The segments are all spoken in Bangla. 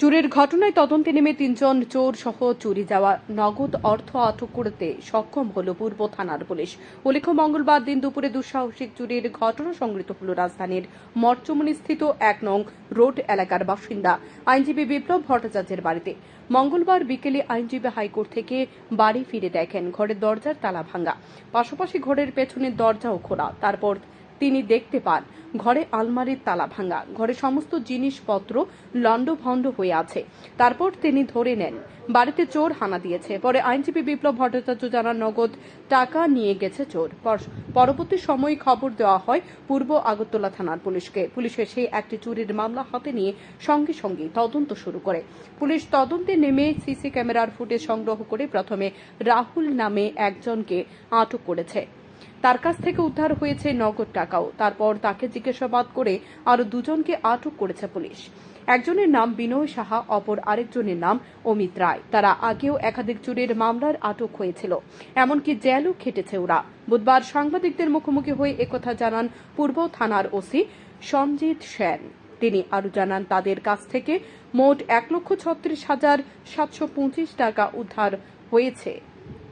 চুরির ঘটনায় তদন্তে নেমে তিনজন চোর সহ চুরি যাওয়া। নগদ অর্থ আটক করতে সক্ষম হল পূর্ব থানার পুলিশ। উল্লেখ্য, মঙ্গলবার দিন দুপুরে দুঃসাহসিক চুরির ঘটনা সংগৃহীত হল রাজধানীর মর্চমণি স্থিত এক নং রোড এলাকার বাসিন্দা। আইনজীবী বিপ্লব ভট্টাচার্যের বাড়িতে। মঙ্গলবার বিকেলে আইনজীবী হাইকোর্ট থেকে বাড়ি ফিরে দেখেন, ঘরের দরজার তালা ভাঙা। পাশাপাশি ঘরের পেছনের দরজাও খোলা। তারপর তিনি দেখতে পান। ঘরে আলমারির তালা ভাঙা, ঘরে সমস্ত জিনিসপত্র লণ্ডভণ্ড হয়ে আছে। তারপর তিনি ধরে নেন, বাড়িতে চোর হানা দিয়েছে। পরে আইনজীবী বিপ্লব ভট্টাচার্য জানান, নগদ টাকা নিয়ে গেছে চোর। পর- পরবর্তী সময়ে খবর দেওয়া হয় পূর্ব আগরতলা থানার পুলিশকে। পুলিশের সেই একটি চুরির মামলা হাতে নিয়ে সঙ্গে সঙ্গে তদন্ত শুরু করে। পুলিশ তদন্তে নেমে সিসি ক্যামেরার ফুটেজ সংগ্রহ করে প্রথমে রাহুল নামে একজনকে আটক করেছে। তার কাছ থেকে উদ্ধার হয়েছে নগদ টাকাও। তারপর তাকে জিজ্ঞাসাবাদ করে আরও দুজনকে আটক করেছে পুলিশ। একজনের নাম বিনয় সাহা, অপর আরেকজনের নাম অমিত রায়। তারা আগেও একাধিক চুরির মামলার আটক হয়েছিল। এমনকি জেলও খেটেছে ওরা। বুধবার সাংবাদিকদের মুখোমুখি হয়ে একথা জানান পূর্ব থানার ওসি সঞ্জিত সেন। তিনি আরও জানান, তাদের কাছ থেকে মোট এক লক্ষ ছত্রিশ হাজার সাতশো পঁচিশ টাকা উদ্ধার হয়েছে।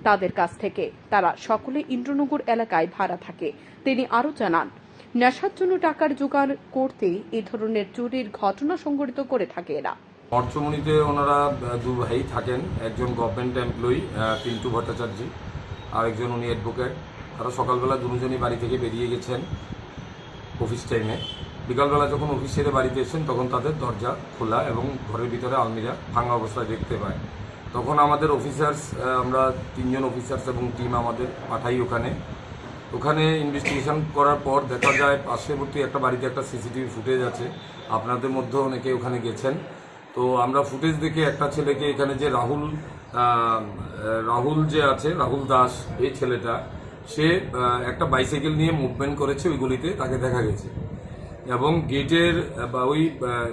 তাদের কাছ থেকে। তারা সকলে ইন্দ্রনগর এলাকায় ভাড়া থাকে। তিনি আরও জানান, নেশার জন্য টাকার জোগাড় করতে এই ধরনের চুরির ঘটনা সংঘটিত করে থাকে এরা। মর্চমণিতে ওনারা দু ভাই থাকেন, একজন গভর্নমেন্ট এমপ্লয়ি পিন্টু ভট্টাচার্য, আরেকজন উনি অ্যাডভোকেট তারা সকালবেলা দুজনই বাড়ি থেকে বেরিয়ে গেছেন অফিস টাইমে বিকালবেলা যখন অফিস ছেড়ে বাড়িতে এসেছেন, তখন তাদের দরজা খোলা এবং ঘরের ভিতরে আলমিরা ভাঙা অবস্থায় দেখতে পায়। তখন আমাদের অফিসার্স আমরা তিনজন অফিসার্স এবং টিম আমাদের পাঠাই ওখানে। ওখানে ইনভেস্টিগেশন করার পর দেখা যায় পার্শ্ববর্তী একটা বাড়িতে একটা সিসিটিভি ফুটেজ আছে। আপনাদের মধ্যে অনেকে ওখানে গেছেন। তো আমরা ফুটেজ দেখে একটা ছেলেকে এখানে যে রাহুল রাহুল যে আছে, রাহুল দাস, এই ছেলেটা, সে একটা বাইসাইকেল নিয়ে মুভমেন্ট করেছে ওই গলিতে, তাকে দেখা গেছে। এবং গেটের, বা ওই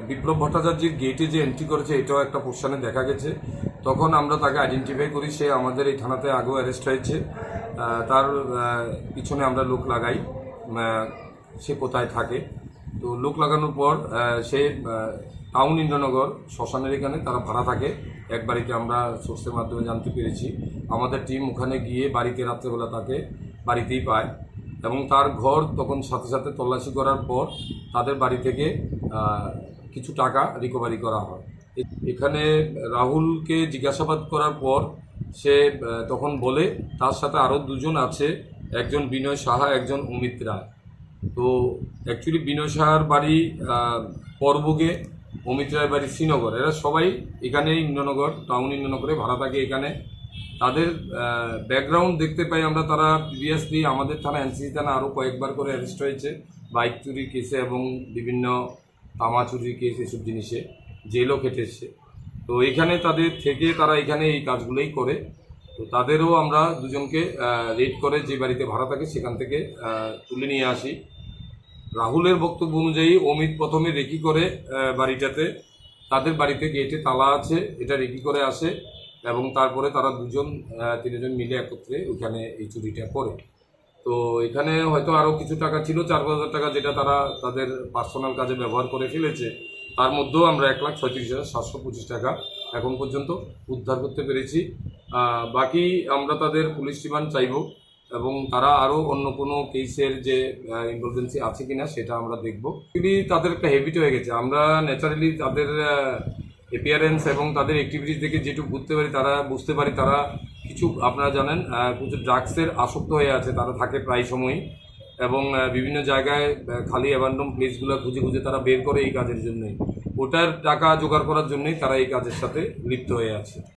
বিপ্লব ভট্টাচার্যের গেটে যে এন্ট্রি করেছে, এটাও একটা পোর্শনে দেখা গেছে। তখন আমরা তাকে আইডেন্টিফাই করি, সে আমাদের এই থানাতে আগেও অ্যারেস্ট হয়েছে। তার পিছনে আমরা লোক লাগাই সে কোথায় থাকে। তো লোক লাগানোর পর সে টাউন ইন্দ্রনগর, শ্মশানের এখানে তারা ভাড়া থাকে। এক বাড়িতে আমরা সোর্সের মাধ্যমে জানতে পেরেছি। আমাদের টিম ওখানে গিয়ে বাড়িতে রাত্রেবেলা তাকে বাড়িতেই পায় এবং তার ঘর তখন সাথে সাথে তল্লাশি করার পর তাদের বাড়ি থেকে কিছু টাকা রিকভারি করা হয়। এখানে রাহুলকে জিজ্ঞাসাবাদ করার পর সে তখন বলে, তার সাথে আরও দুজন আছে, একজন বিনয় সাহা, একজন অমিত রায়। তো অ্যাকচুয়ালি বিনয় সাহার বাড়ি পর্বগে, অমিত রায়ের বাড়ি শ্রীনগর। এরা সবাই এখানে ইন্দ্রনগর টাউন ইন্দ্রনগরে, ভাড়া থাকে এখানে। তাদের ব্যাকগ্রাউন্ড দেখতে পাই আমরা, তারা প্রিভিয়াসলি আমাদের থানা এনসিসি থানা আরও কয়েকবার করে অ্যারেস্ট হয়েছে, বাইক চুরির কেসে এবং বিভিন্ন তামা চুরির কেস এসব জিনিসে। জেলও খেটেছে। তো এখানে তাদের থেকে তারা এখানে এই কাজগুলোই করে। তো তাদেরও আমরা দুজনকে রেড করে যে বাড়িতে ভাড়া থাকে সেখান থেকে তুলে নিয়ে আসি। রাহুলের বক্তব্য অনুযায়ী অমিত প্রথমে রেকি করে বাড়িটাতে। তাদের বাড়িতে গেটে তালা আছে, এটা রেকি করে আসে এবং তারপরে তারা দুজন তিনজন মিলে একত্রে ওইখানে এই চুরিটা করে। তো এখানে হয়তো আরও কিছু টাকা ছিল, চার পাঁচ হাজার টাকা যেটা তারা তাদের পার্সোনাল কাজে ব্যবহার করে ফেলেছে। তার মধ্যেও আমরা এক লাখ ছয়ত্রিশ হাজার সাতশো পঁচিশ টাকা এখন পর্যন্ত উদ্ধার করতে পেরেছি। বাকি আমরা তাদের পুলিশ রিমান্ড চাইব এবং তারা আরও অন্য কোনো কেসের যে ইনভলভেন্সি আছে কিনা সেটা আমরা দেখব। যদি তাদের একটা হ্যাবিট হয়ে গেছে। আমরা ন্যাচারালি তাদের অ্যাপিয়ারেন্স এবং তাদের অ্যাক্টিভিটিস দেখে যেটুকু বুঝতে পারি, তারা বুঝতে পারি, তারা কিছু, আপনারা জানেন কিছু ড্রাগসের আসক্ত হয়ে আছে। তারা থাকে প্রায় সময়ই। এবং বিভিন্ন জায়গায় খালি অ্যাবান্ডম প্লেসগুলো খুঁজে খুঁজে তারা বের করে এই কাজের জন্যই। ওটার টাকা জোগাড় করার জন্যই তারা এই কাজের সাথে লিপ্ত হয়ে আছে।